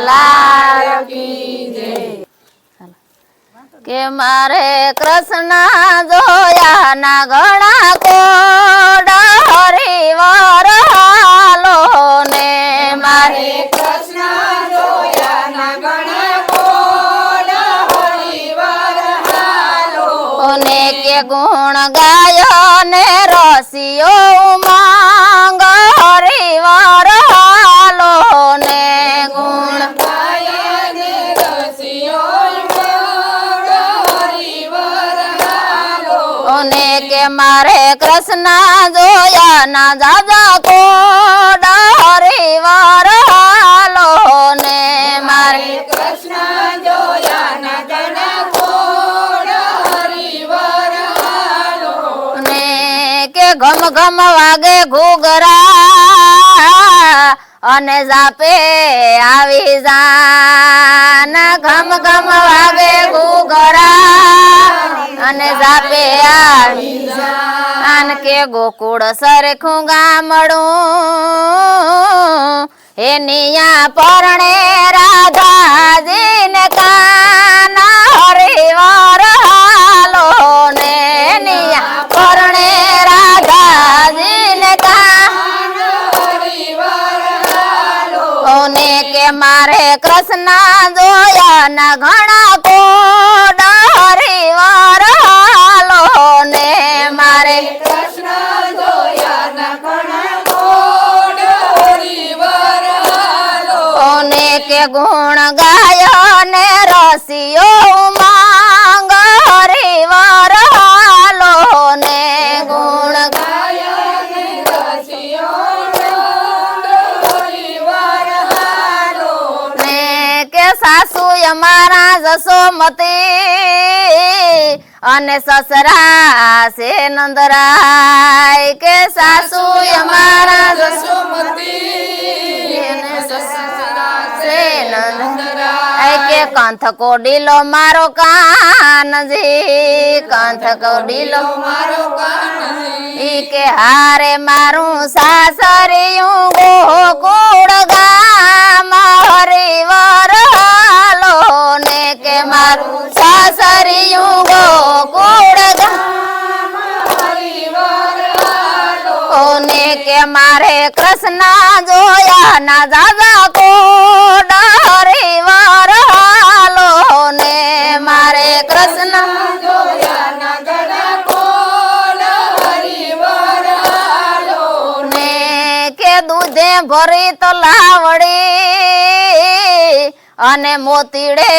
લાલ કે મારે કૃષ્ણ જોયા ના ઘણા કોડ હરિવર હાલો ને મારે ને કે ગુણ ગાયો ને રસિયો માંગ હરિવર મારે કૃષ્ણ જોયા ના દાદા કોડ વાર હાલો ને મારે ને કે ઘમ ઘમ વાગે ઘૂઘરા અને જાપે આવી જાન. ઘમ ઘમ વાગે ઘૂઘરા અને જાપે આવી આન કે ગોકુળ સરખું ગામડું. હે નિયા પરણે રાધાજીને કાન હરિવાર હાલો ને નિયા પરણે રાધાજીને કાન કે મારે કૃષ્ણ જોયા ના ઘણા કોડ કે ગુણ ગાયો ને રસિયો માંગ હરિવાર હાલો ને ગુણ ને કે સાસુ અમારા જસોમતી અને સસરા છે નંદરાય. કે સાસુ અમારા જસોમતી કે કંથકો કોડીલો મારો કાનજી કંથ કોડીલો ઈ કે હારે મારું સાસરિયું ગોકુળ ગામ. હરિવર હાલો ને કે મારું સાસરિયું ગોકુળ ગામ. ને કે મારે કૃષ્ણ જોયા ના દાદા કોડ કૃષ્ણ કે દૂધે ભરી તો લાવડી અને મોતીડે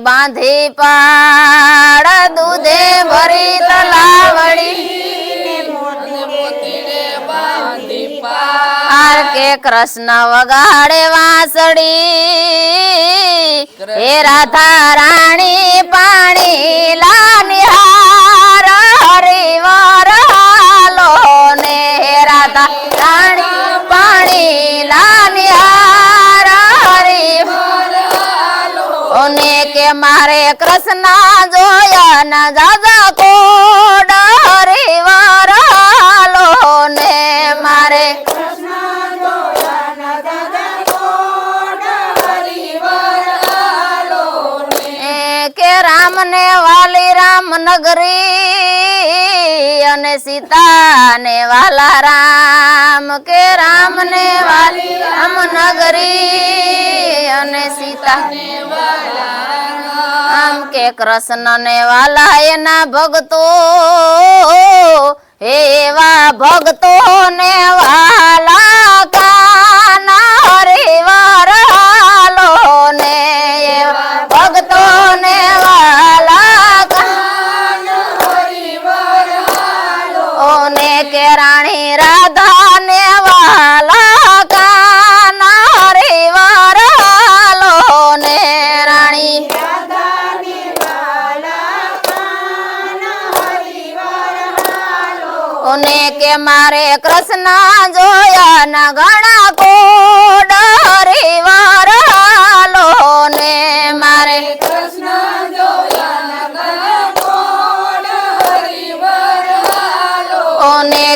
બાંધી પાડ. દૂધે ભરી તો લાવડી આર કે કૃષ્ણ વગાડે વાંસળી. હે રાધા રાણી, પાણી લાની હાર હરિવર હાલો ને. હે રાધા રાણી, પાણી લાની હાર હરિવર ને. કે મારે કૃષ્ણ જોયા ના જાજા કોડ કે રામ ને વાલી રામ નગરી અને સીતાને વાલા રામ કે રામ ને વાલી રામ નગરી અને સીતા આમ કે કૃષ્ણ ને વાલા એના ભગતો એવા ભગતો ને વાલા ઓને કે રાણી રાધા ને વાલા કાના રે હાલો ને રાણી ઉને કે મારે કૃષ્ણ જોયા ના ઘણા કોડ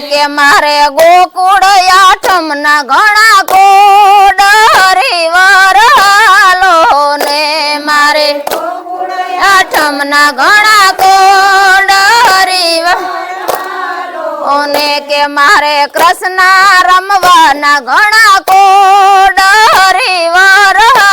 કે મારે ગોકુળ આઠમ ના ઘણા કોડરી વરાલો ને મારે. આઠમ ના ઘણા કોડરી ઓને કે મારે કૃષ્ણ રમવાના ઘણા કોડરી વરાલો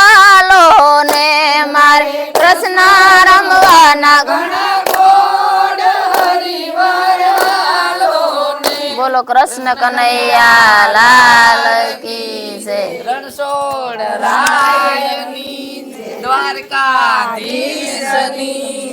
કૃષ્ણ કનૈયા લાલ કી જય. રણછોડ રાયની દ્વારકાધીશની.